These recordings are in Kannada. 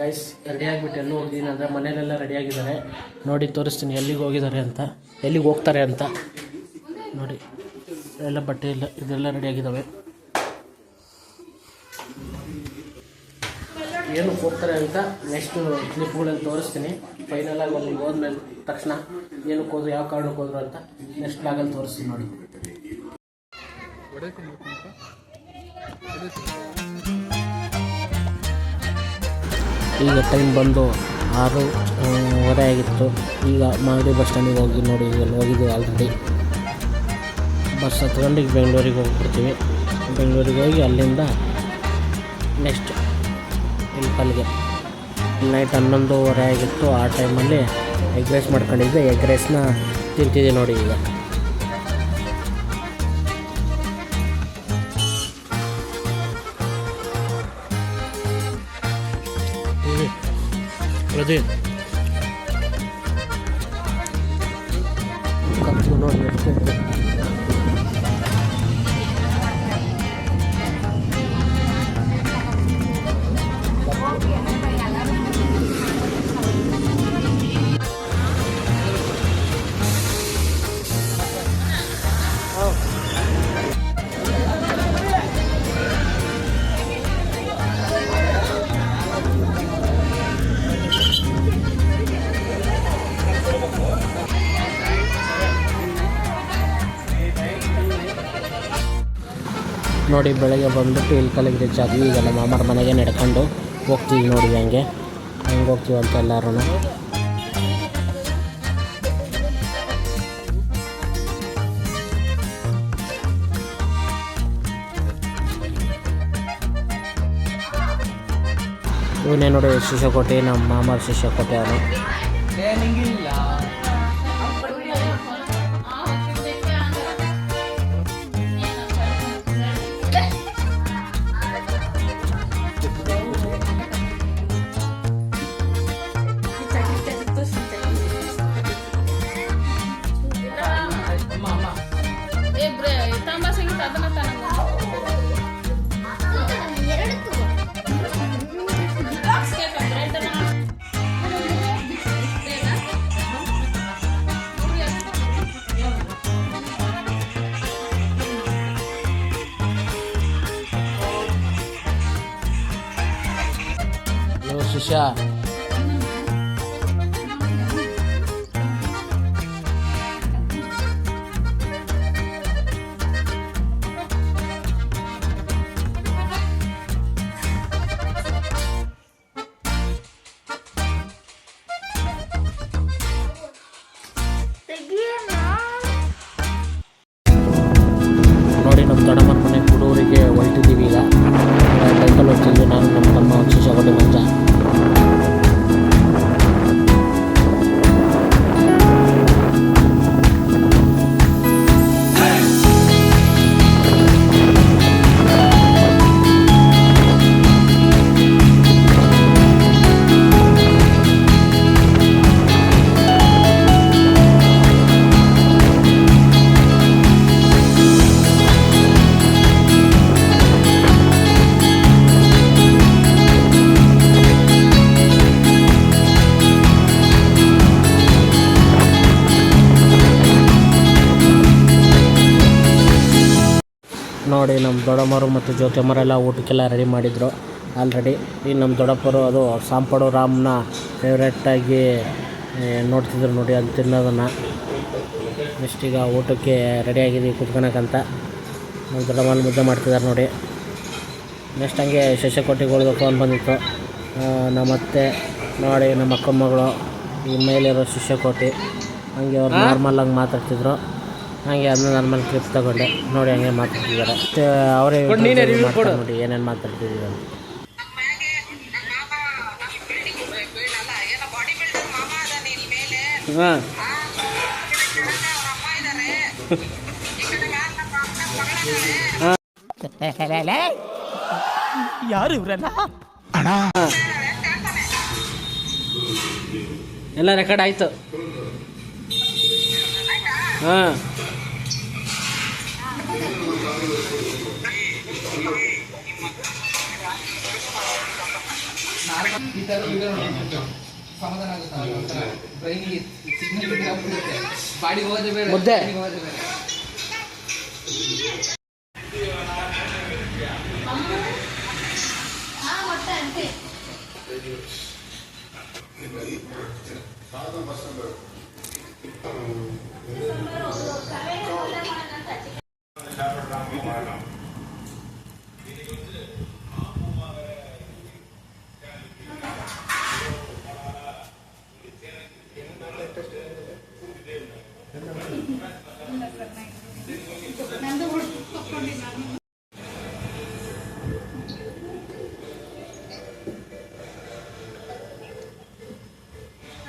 ಗೈಸ್ ರೆಡಿ ಆಗಿಬಿಟ್ಟು ಎಲ್ಲೂ ಹೋಗಿದ್ದೀನಿ ಅಂದರೆ ಮನೇಲೆಲ್ಲ ರೆಡಿ ಆಗಿದ್ದಾರೆ. ನೋಡಿ, ತೋರಿಸ್ತೀನಿ ಎಲ್ಲಿಗೆ ಹೋಗಿದ್ದಾರೆ ಅಂತ. ಎಲ್ಲಿಗೆ ಹೋಗ್ತಾರೆ ಅಂತ. ನೋಡಿ, ಎಲ್ಲ ಬಟ್ಟೆ ಇಲ್ಲ ಇದೆಲ್ಲ ರೆಡಿ ಆಗಿದ್ದಾವೆ. ಏನಕ್ಕೆ ಹೋಗ್ತಾರೆ ಅಂತ ನೆಕ್ಸ್ಟ್ ಕ್ಲಿಪ್ಗಳಲ್ಲಿ ತೋರಿಸ್ತೀನಿ. ಫೈನಲ್ ಆಗಿ ಅಲ್ಲಿ ಹೋದ್ಮೇಲೆ ತಕ್ಷಣ ಏನಕ್ಕೆ ಹೋದ್ರು, ಯಾವ ಕಾರಣಕ್ಕೆ ಹೋದ್ರು ಅಂತ ನೆಕ್ಸ್ಟ್ ಬ್ಲಾಗಲ್ಲಿ ತೋರಿಸ್ತೀನಿ ನೋಡಿ. ಈಗ ಟೈಮ್ ಬಂದು ಆರು ಆ, ವರೆ ಆಗಿತ್ತು. ಈಗ ಮಾಗಡಿ ಬಸ್ ಸ್ಟ್ಯಾಂಡಿಗೆ ಹೋಗಿ ನೋಡಿ ಈಗ ಹೋಗಿದ್ದೀವಿ ಆಲ್ರೆಡಿ ಬಸ್ ಹತ್ಕೊಂಡು ಈಗ ಬೆಂಗಳೂರಿಗೆ ಹೋಗ್ಬಿಡ್ತೀವಿ. ಬೆಂಗಳೂರಿಗೆ ಹೋಗಿ ಅಲ್ಲಿಂದ ನೆಕ್ಸ್ಟ್ ಇಲ್ಕಲ್ಗೆ ನೈಟ್ ಹನ್ನೊಂದುವರೆ ಆಗಿತ್ತು. ಆ ಟೈಮಲ್ಲಿ ಎಗ್ ರೈಸ್ ಮಾಡ್ಕೊಂಡಿದ್ದೆ ಎಗ್ ರೈಸ್ನ ತಿಂತಿದ್ದೆ ನೋಡಿ ಈಗ. Один. Картональний комплекс. ನೋಡಿ, ಬೆಳಗ್ಗೆ ಬಂದುಬಿಟ್ಟು ಇಲ್ಲಿ ಕಲಿಗೆ ರೀಚ್ ಆದ್ವಿ ಈಗ ನಮ್ಮ ಮಾಮರ ಮನೆಗೆ ನಡ್ಕೊಂಡು ಹೋಗ್ತೀವಿ ನೋಡಿ ಹಂಗೆ. ಹಂಗೆ ಹೋಗ್ತೀವಿ ಅಂತ ಎಲ್ಲರೂ ಇವನೇ ನೋಡಿ ಶಿಶಕೋಟೆ, ನಮ್ಮ ಮಾಮರ ಶಿಶಕೋಟೆ ಅವನು. ಶಿಷ್ಯ. ನೋಡಿ, ನಮ್ಮ ದೊಡ್ಡಮ್ಮನ ಮನೆ ಹುಡುಗರಿಗೆ ಹೊರಟಿದ್ದೀವಿ ಈಗ. ಬೈಕಲ್ಲಿ ಹೋಗ್ತಿದ್ವಿ ನಾನು, ನಮ್ಮ ತಮ್ಮ ಶಿಶಕೋಟೆ ಮಂಜ ನೋಡಿ ನಮ್ಮ ದೊಡ್ಡಮ್ಮರು ಮತ್ತು ಜ್ಯೋತಿಯಮ್ಮರೆಲ್ಲ ಊಟಕ್ಕೆಲ್ಲ ರೆಡಿ ಮಾಡಿದರು. ಆಲ್ರೆಡಿ ಈ ನಮ್ಮ ದೊಡ್ಡಪ್ಪರು ಅದು ಸಾಂಪಡು ರಾಮ್ನ ಫೇವ್ರೇಟಾಗಿ ನೋಡ್ತಿದ್ರು ನೋಡಿ ಅದು ತಿನ್ನೋದನ್ನು. ನೆಕ್ಸ್ಟ್ ಈಗ ಊಟಕ್ಕೆ ರೆಡಿಯಾಗಿದ್ದೀವಿ ಕುತ್ಕೊಳಕ್ಕಂತ. ನಮ್ಮ ದೊಡ್ಡಮ್ಮನ ಮುದ್ದೆ ಮಾಡ್ತಿದ್ದಾರೆ ನೋಡಿ. ನೆಕ್ಸ್ಟ್ ಹಂಗೆ ಶಶಕೋಟಿಗಳ್ದು ಫೋನ್ ಬಂದಿತ್ತು. ಆ, ನಮ್ಮ ಅತ್ತೆ ನೋಡಿ ನಮ್ಮ ಅಕ್ಕ ಮಗಳು ಈ ಮೇಲಿರೋ ಶಿಷ್ಯಕೋಟಿ ಹಂಗೆ ಅವ್ರು ನಾರ್ಮಲ್ ಆಗಿ ಮಾತಾಡ್ತಿದ್ರು. ಹಂಗೆ ಅದನ್ನ ನಾರ್ಮಲ್ ಕ್ಲಿಪ್ ತಗೊಂಡೆ. ನೋಡಿ ಹಂಗೆ ಮಾತಾಡ್ತಿದ್ದಾರೆ. ಮತ್ತೆ ಅವರೇ ನೋಡಿ ಏನೇನು ಮಾತಾಡ್ತಿದ್ದೀವಿ ಅಂತ. ಹಾಂ. ಯಾರು ಇವರೆಲ್ಲ ಎಲ್ಲ ರೆಕಾರ್ಡ್ ಆಯಿತು. ಹಾಂ. ಈ ಸಿಗ್ನಲ್ ಬಾಡಿಗೆ ಹೋದೆ ಬೇರೆ ಮುದ್ದೆ. brain ಗೆ ಹೋಗೋದೇ ಬೇರೆ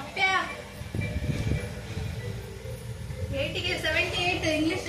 ಅಪ್ಪ್ಯ ಏಯ್ಟಿಗೆ ಸೆವೆಂಟಿ ಏಯ್ಟ್ ಇಂಗ್ಲೀಷ್